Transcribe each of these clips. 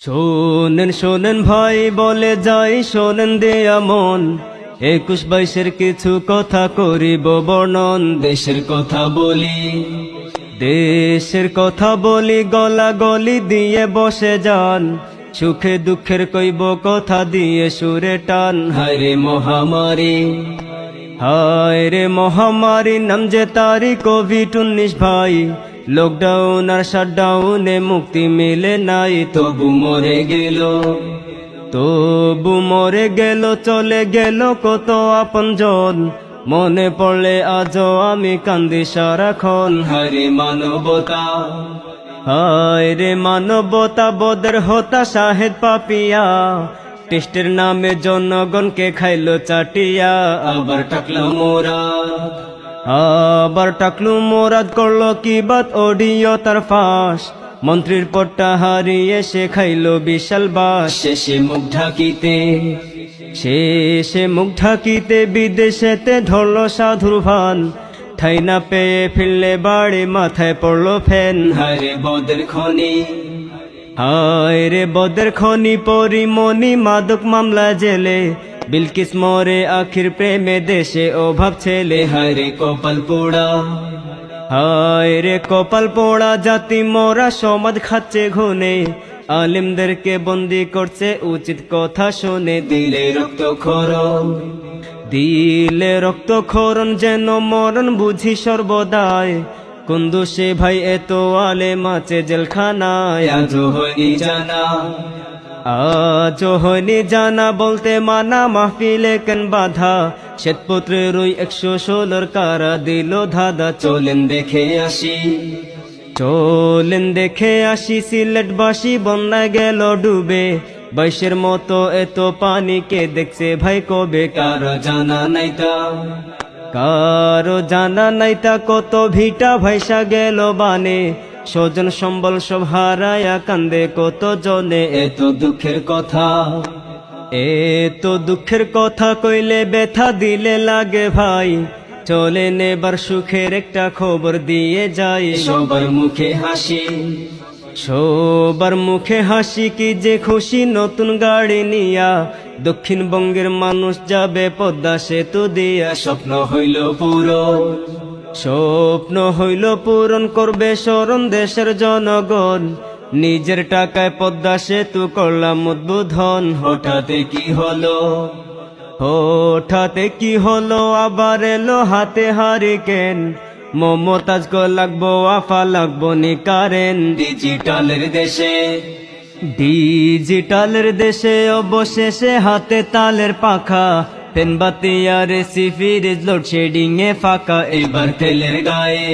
শোনেন শোনেন ভাই বলে যাই শোনেন দেয়া মন। একুশ বাইশের কিছু কথা করিব বর্ণন। দেশের কথা বলি। দেশের কথা বলি গলা গলি দিয়ে বসে যান। সুখে দুঃখের কইব কথা দিয়ে সুরে টান। হায়রে মহামারী। হায় রে মহামারী নাম যে তারি কোভিড উনিশ ভাই। লকডাউন আর শাটডাউনে মুক্তি মিলে নাই, তবু মরে গেল। তবু মরে গেল, চলে গেল কত আপনজন। মনে পড়লে আজও আমি কান্দি সারাক্ষণ। হারে মানবতা, হায় রে মানবতা, বদের হতা শাহেদ পাপিয়া। টেস্টের নামে জনগণকে খাইলো চাটিয়া, আবার টাকলো মোরা। আবার টাকলু মোরাদ করল কি বাত অডিও তার ফাঁস। মন্ত্রীর পট্টা হারিয়ে সে খাইলো বিশাল বাস। শেষে মুখ ঢাকিতে। শেষে মুখ ঢাকিতে বিদেশেতে ধরলো সাধুর ভান। ঠাই না পেয়ে ফিরলে বাড়ি মাথায় পড়ল ফ্যান হারে বদের খনি। হায় রে বদের খনি পরিমণি মাদক মামলা জেলে। বিলকিস মরে আখির প্রেমে দেশে অভাব ছেলে, হায় রে কপাল পোড়া। হায় রে কপাল পোড়া, জাতি মোরা সমাজ খাচ্ছে ঘুনে। আলিমদেরকে বন্দি করছে উচিত কথা শুনে। দিলে রক্ত খরণ দিলে রক্ত খরণ যেন মরণ বুঝি সর্বদায় কুন্দু সে ভাই এত আলে মাছে জেলখানায়, আজও জানা। আজও হয়নি জানা বলতে মানা মাহফিলে কেন বাধা। শ্বেতপুত্রের ওই একশো ষোলোর কারা দিল ধাঁধা। চলেন দেখে আসি, চলেন দেখে আসি সিলেট বাসি বন্যায় গেল ডুবে। বাইশের মতো এত পানিকে দেখছে ভাই কবে? কারও জানা নাই তা, কারও জানা নাই তা, কত ভিটা ভাইসা গেল বানে। স্বজন সম্বল সব হারায়া কান্দে কত জনে এত দুঃখের কথা। এত দুঃখের কথা কইলে ব্যথা দিলে লাগে ভাই। চলে নেবার সুখের একটা খবর দিয়ে যাই। সবার মুখে হাসি। সবার মুখে হাসি কি যে খুশি নতুন গাড়ি নিয়া। দক্ষিণবঙ্গের মানুষ যাবে পদ্মা সেতু দিয়া। স্বপ্ন হইল পুরো। স্বপ্ন হইল পূরণ করবে স্মরণ দেশের জনগণ। নিজের টাকায় পদ্মা সেতু করলাম উদ্বোধন। হঠাৎ কি হলো? হঠাৎ কি হলো? আবার এলো হাতে হারিকেন। মমতাজ গো লাগবো, আফা লাগবো নি কারেন। ডিজিটালের দেশে ডিজিটালের দেশে অবশেষে হাতে তালের পাখা। পেন বাতি আর লোড লোডশেডিং এ ফাঁকা এবার তেলের গায়ে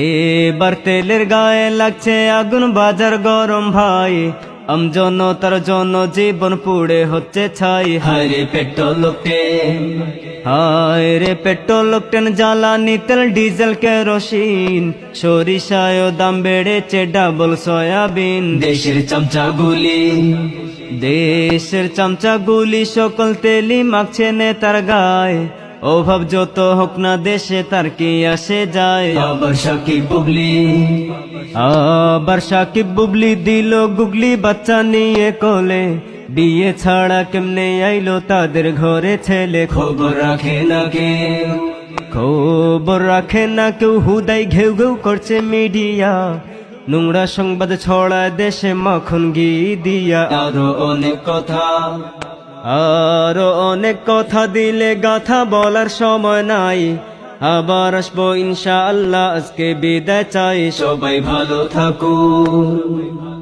এবার তেলের গায়ে লাগছে আগুন বাজার গরম ভাই আমজন তার জন জীবন পুড়ে হচ্ছে ছাই। হায় পেট্রোল টেন হায় রে পেট্রোল টেন জ্বালানি তেল ডিজেল কেরোসিন সরিষায় দাম বেড়েছে ডাবল সয়াবিন। দেশের চামচা গুলি। দেশের চামচা গুলি সকল তেলি মাখছে নেতার গায়ে। অভাব যত হোক না দেশে তার কি আসে যায়? আবার সাকিব বুবলি। আবার সাকিব বুবলি দিল গুগলি বাচ্চা নিয়ে কোলে। বিয়ে ছাড়া কেমনে আইলো তাদের ঘরে ছেলে? খবর রাখে না কেউ। খবর রাখে না কেউ হুদাই ঘেউ ঘেউ করছে মিডিয়া। নোংরা সংবাদ ছড়ায় দেশে মাখন গি দিয়া। আরও অনেক কথা। আরও অনেক কথা দিলে গাথা বলার সময় নাই। আবার আসব ইনশাআল্লাহ, আজকে বিদায় চাই। সবাই ভালো থাকুন।